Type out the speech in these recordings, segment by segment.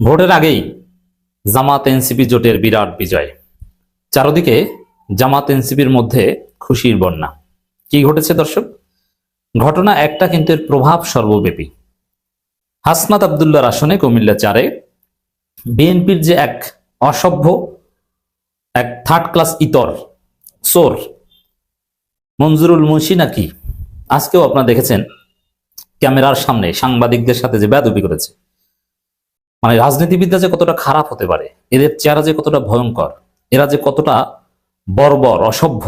ভোটের আগেই জামাত এনসিপি জোটের বিরাট বিজয়। চারদিকে জামাত এনসিপির মধ্যে খুশির বন্যা। কি ঘটেছে দর্শক? ঘটনা একটা কিন্তু এর প্রভাব সর্বব্যাপী। হাসনাত আবদুল্লার আসনে কুমিল্লা চারে বিএনপির যে এক অসভ্য, এক থার্ড ক্লাস ইতর সোর মঞ্জুরুল মুন্সি নাকি? আজকেও আপনারা দেখেছেন ক্যামেরার সামনে সাংবাদিকদের সাথে যে বেদবি করেছে। মানে রাজনীতিবিদরা যে কতটা খারাপ হতে পারে, এদের চেহারা যে কতটা ভয়ঙ্কর, এরা যে কতটা বর্বর, অসভ্য,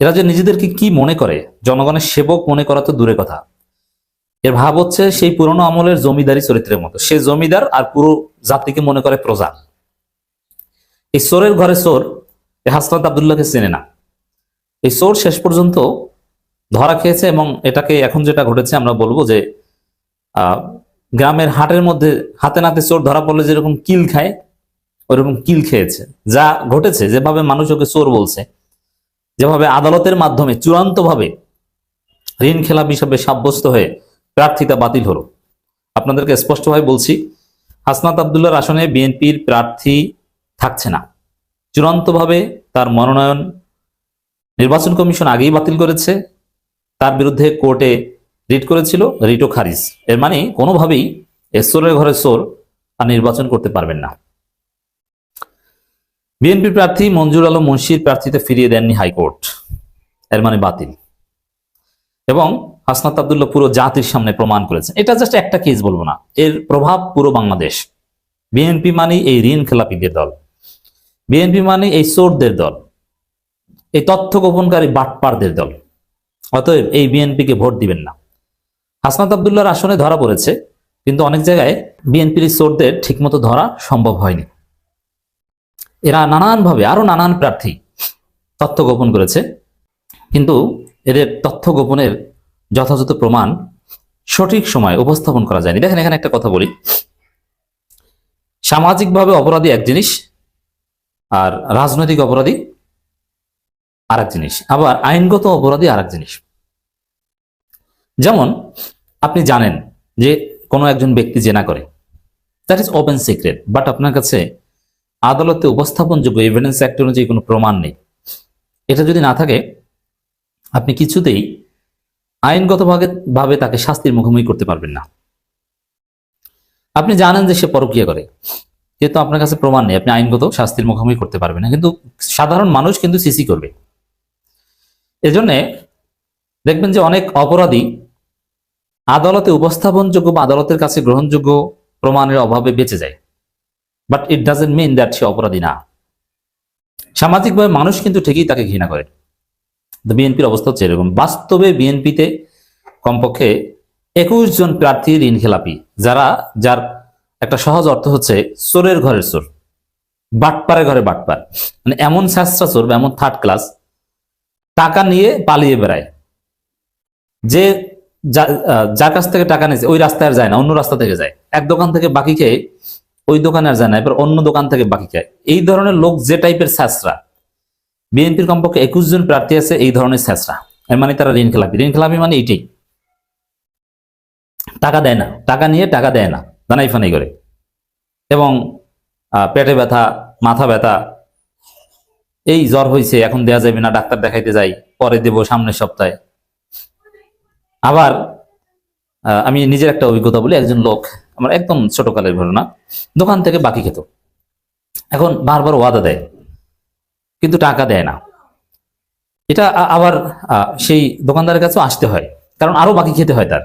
এরা যে নিজেদেরকে কি মনে করে, জনগণের সেবক মনে করা তো দূরে কথা। এর ভাব হচ্ছে সেই পুরনো আমলের জমিদারি চরিত্রের মতো। সে জমিদার আর পুরো জাতিকে মনে করে প্রজা এই চোরের ঘরে চোর হাসনাত আবদুল্লাহকে চেনে না। এই চোর শেষ পর্যন্ত ধরা খেয়েছে এবং এটাকে এখন যেটা ঘটেছে আমরা বলব যে গ্রামের হাটের মধ্যে হাতে নাতে চোর ধরা পড়লে যেরকম কিল খায়, ওরকম কিল খেয়েছে। যা ঘটেছে, যেভাবে মানুষ ওকে চোর বলছে, যেভাবে আদালতের মাধ্যমে চূড়ান্তভাবে ঋণ খেলাপ হিসাবে সাব্যস্ত হয়ে প্রার্থিতা বাতিল হলো। আপনাদেরকে স্পষ্টভাবে বলছি, হাসনাত আবদুল্লাহর আসনে বিএনপির প্রার্থী থাকছে না। চূড়ান্তভাবে তার মনোনয়ন নির্বাচন কমিশন আগেই বাতিল করেছে। তার বিরুদ্ধে কোর্টে রিট করেছিল রিটও খারিজ। এর মানে কোনোভাবেই এ চোরের ঘরে চোর আর নির্বাচন করতে পারবেন না। বিএনপি প্রার্থী মঞ্জুর আলম মুন্সির প্রার্থীতে ফিরিয়ে দেননি হাইকোর্ট। এর মানে বাতিল। এবং হাসনাত আবদুল্লাহ পুরো জাতির সামনে প্রমাণ করেছেন। এটা জাস্ট একটা কেস বলব না। এর প্রভাব পুরো বাংলাদেশ। বিএনপি মানে এই ঋণ খেলাপিদের দল। বিএনপি মানে এই চোরদের দল। এই তথ্য গোপনকারী বাটপারদের দল। অতএব এই বিএনপিকে ভোট দিবেন না। হাসনাত আবদুল্লাহর আসনে ধরা পড়েছে, কিন্তু অনেক জায়গায় বিএনপির চোরদের ঠিকমতো ধরা সম্ভব হয়নি। এরা নানানভাবে আরও নানান প্রার্থী তথ্য গোপন করেছে, কিন্তু এদের তথ্য গোপনের যথাযথ প্রমাণ সঠিক সময় উপস্থাপন করা যায়নি। দেখেন, এখানে একটা কথা বলি। সামাজিকভাবে অপরাধী এক জিনিস, আর রাজনৈতিক অপরাধী আর এক জিনিস। আবার আইনগত অপরাধী আর এক জিনিস। যেমন, আপনি জানেন যে কোনো একজন ব্যক্তি জেনা করে। That is open secret but আপনার কাছে আদালতে উপস্থাপনযোগ্য এভিডেন্স অ্যাক্ট অনুযায়ী কোনো প্রমাণ নেই। এটা যদি না থাকে, আপনি কিছুতেই আইনগতভাবে, ভাবে তাকে শাস্তির মুখোমুখি করতে পারবেন না। আপনি জানেন যে সে পরকীয়া করে। কিন্তু আপনার কাছে প্রমাণ নেই। আপনি আইনগত শাস্তির মুখোমুখি করতে পারবেন না। কিন্তু সাধারণ মানুষ কিন্তু সিসি করবে। এজন্য দেখবেন যে অনেক অপরাধী আদালতে উপস্থাপনযোগ্য বা আদালতের কাছে গ্রহণযোগ্য প্রমাণের অভাবে বেঁচে যায়। But it doesn't mean that সে অপরাধী না। সামাজিকভাবে মানুষ কিন্তু ঠিকই তাকে ঘৃণা করে। বিএনপির অবস্থা হচ্ছে এরকম। বাস্তবে বিএনপিতে কমপক্ষে একুশ জন প্রার্থী ঋণ খেলাপি যারা, যার একটা সহজ অর্থ হচ্ছে চোরের ঘরের চোর। বাটপারের ঘরে বাটপার। মানে এমন শাস্ত্রা চোর এমন থার্ড ক্লাস টাকা নিয়ে পালিয়ে বেড়ায়। যে যার কাছ থেকে টাকা নিয়েছে, ওই রাস্তায় আর যায় না, অন্য রাস্তা থেকে যায়। এক দোকান থেকে বাকি খেয়ে ওই দোকানে আর যায় না এবার অন্য দোকান থেকে বাকি খায়। এই ধরনের লোক যে টাইপের স্যাসরা বিএনপির কমপক্ষে একুশ জন প্রার্থী আছে এই ধরনের স্যাসরা এর মানে তারা ঋণ খেলাপি। ঋণ খেলাপি মানে এইটাই টাকা দেয় না। টাকা নিয়ে টাকা দেয় না। দানাই ফানাই করে। এবং পেটে ব্যথা, মাথা ব্যথা, এই জ্বর হয়েছে এখন দেয়া যাবে না, ডাক্তার দেখাইতে যাই, পরে দেব সামনের সপ্তাহে। আবার আমি নিজের একটা অভিজ্ঞতা বলি, একজন লোক, আমার একদম ছোটকালের ঘটনা, দোকান থেকে বাকি খেত। এখন বারবার ওয়াদা দেয়, কিন্তু টাকা দেয় না। এটা আবার সেই দোকানদারের কাছেও আসতে হয়, কারণ আরও বাকি খেতে হয় তার।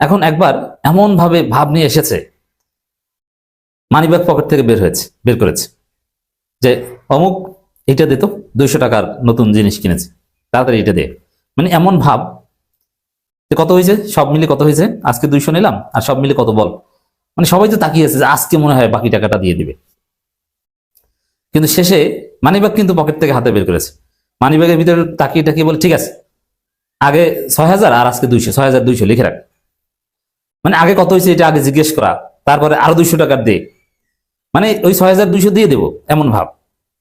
এখন একবার এমন ভাবে ভাব নিয়ে এসেছে, মানিব্যাগ পকেট থেকে বের হয়েছে, বের করেছে, যে অমুক এটা দে তো, দুইশো টাকার নতুন জিনিস কিনেছে, তাড়াতাড়ি এটা দে। মানে এমন ভাব কত হয়েছে? সব মিলে কত হয়েছে? আজকে দুইশো নিলাম, আর সব মিলে কত বল? মানে সবাই তো তাকিয়ে আছে যে আজকে মনে হয় বাকি টাকাটা দিয়ে দিবে। কিন্তু শেষে মানিব্যাগ কিন্তু পকেট থেকে হাতে বের করেছে। মানিব্যাগের ভিতরে তাকিয়ে টাকিয়ে বলে, ঠিক আছে, আগে ছয় হাজার আর আজকে দুইশো, ছয় হাজার দুইশো লিখে রাখ। মানে আগে কত হয়েছে এটা আগে জিজ্ঞেস করা, তারপরে আরও দুইশো টাকার দে। মানে ওই ছয় হাজার দুইশো দিয়ে দেবো, এমন ভাব।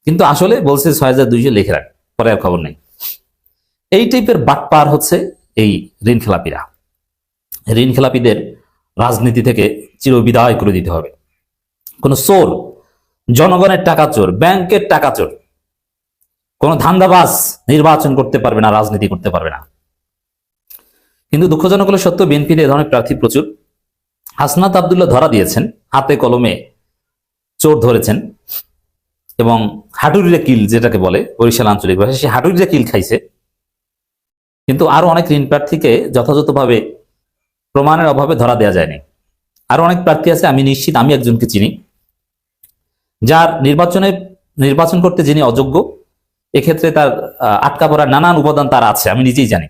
কিন্তু আসলে বলছে ছয় হাজার দুইশো লিখে রাখ, পরে আর খবর নেই। এই টাইপের বাটপার হচ্ছে এই ঋণ খেলাপিরা ঋণ খেলাপিদের রাজনীতি থেকে চিরবিদায় করে দিতে হবে। কোন চোর, জনগণের টাকা চোর, ব্যাংকের টাকা চোর, কোন ধান্দাবাজ নির্বাচন করতে পারবে না, রাজনীতি করতে পারবে না। কিন্তু দুঃখজনক হলে সত্য বিএনপির এ ধরনের প্রার্থী প্রচুর। হাসনাত আবদুল্লাহ ধরা দিয়েছেন, হাতে কলমে চোর ধরেছেন এবং হাটুরিরা কিল যেটাকে বলে, বরিশাল আঞ্চলিক ভাষায়, সে হাটুরিরা কিল খাইছে। কিন্তু আরও অনেক ঋণ প্রার্থীকে যথাযথভাবে প্রমাণের অভাবে ধরা দেওয়া যায়নি। আরও অনেক প্রার্থী আছে, আমি নিশ্চিত আমি একজনকে চিনি, যার নির্বাচনে, নির্বাচন করতে যিনি অযোগ্য, এক্ষেত্রে তার আটকা পড়ার নানান উপাদান তার আছে, আমি নিজেই জানি।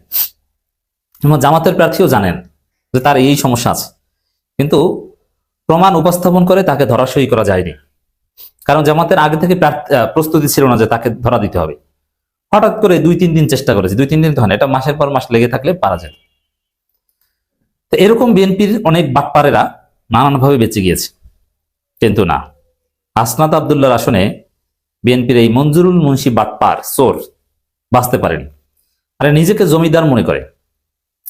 এবং জামাতের প্রার্থীও জানেন যে তার এই সমস্যা আছে। কিন্তু প্রমাণ উপস্থাপন করে তাকে ধরাশয়ী করা যায়নি। কারণ জামাতের আগে থেকে প্রস্তুতি ছিল না যে তাকে ধরা দিতে হবে। হঠাৎ করে দুই, তিন দিন চেষ্টা করেছে। দুই, তিন দিন তো হয় এটা মাসের পর মাস লেগে থাকলে পারা যায়। তো এরকম বিএনপির অনেক বাটপারেরা নানানভাবে বেঁচে গিয়েছে। কিন্তু না। হাসনাত আবদুল্লাহর আসনে বিএনপির এই মঞ্জুরুল মুন্সি বাটপার সোর বাঁচতে পারেন। আরে নিজেকে জমিদার মনে করে।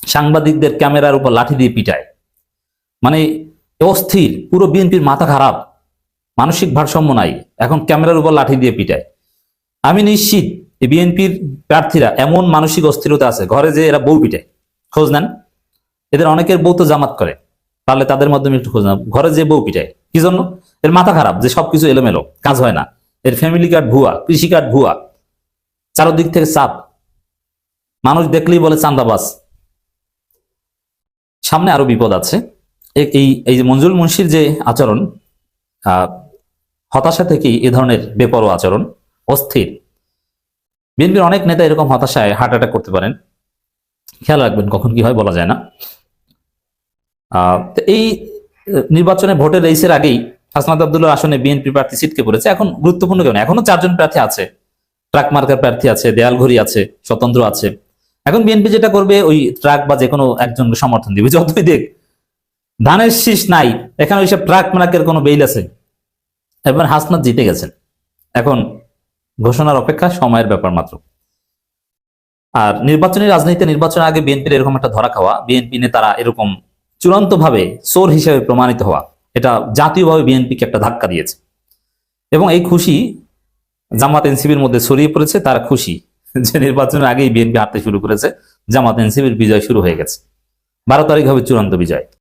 সাংবাদিকদের ক্যামেরার উপর লাঠি দিয়ে পিটায়। মানে অস্থির। পুরো বিএনপির মাথা খারাপ। মানসিক ভারসাম্য নাই। এখন ক্যামেরার উপর লাঠি দিয়ে পিটায়। আমি নিশ্চিত বিএনপির প্রার্থীরা এমন মানসিক অস্থিরতা আছে, ঘরে যে এরা বউ পিটায়। খোঁজ নেন। এদের অনেকের বউ তো জামাত করে। তাহলে তাদের মাধ্যমে একটু খোঁজ নেন। ঘরে যে বউ পিটায়। কি জন্য? এর মাথা খারাপ যে সবকিছু এলোমেলো, কাজ হয় না। এর ফ্যামিলি কার্ড ভুয়া, কৃষি কার্ড ভুয়া। চারদিক থেকে চাপ। মানুষ দেখলেই বলে চান্দাবাস সামনে আরও বিপদ আছে। এই এই যে মঞ্জুর মুন্সির যে আচরণ হতাশা থেকেই এ ধরনের বেপরোয়া আচরণ, অস্থির। বিএনপির অনেক নেতা এরকম হতাশায় হার্ট অ্যাটাক করতে পারেন। খেয়াল রাখবেন কখন কি হয় বলা যায় না। এই নির্বাচনে ভোটের রেসের আগেই হাসনাত আবদুল্লাহ আসনে বিএনপি প্রার্থী সিটকে পড়েছে। এখন গুরুত্বপূর্ণ কেউ না এখনও চারজন প্রার্থী আছে। ট্রাক মার্কার প্রার্থী আছে, দেয়ালঘড়ি আছে, স্বতন্ত্র আছে। এখন বিএনপি যেটা করবে, ওই ট্রাক বা যে কোনো একজনকে সমর্থন দিবে। যতই দেখ, ধানের শীষ নাই, এখানে ওইসব ট্রাক মার্কের কোনো বেইল আছে। এবার হাসনাত জিতে গেছেন। এখন ঘোষণার অপেক্ষা সময়ের ব্যাপার মাত্র। আর নির্বাচনী রাজনীতিতে নির্বাচনের আগে বিএনপির এরকম একটা ধরা খাওয়া, বিএনপি নেতারা এরকম চূড়ান্ত ভাবে চোর হিসেবে প্রমাণিত হওয়া, এটা জাতীয়ভাবে বিএনপিকে একটা ধাক্কা দিয়েছে। এবং এই খুশি জামাত এনসিবির মধ্যে ছড়িয়ে পড়েছে, তারা খুশি যে নির্বাচনের আগেই বিএনপি হাঁটতে শুরু করেছে, জামাত এনসিবির বিজয় শুরু হয়ে গেছে। বারো তারিখ হবে চূড়ান্ত বিজয়।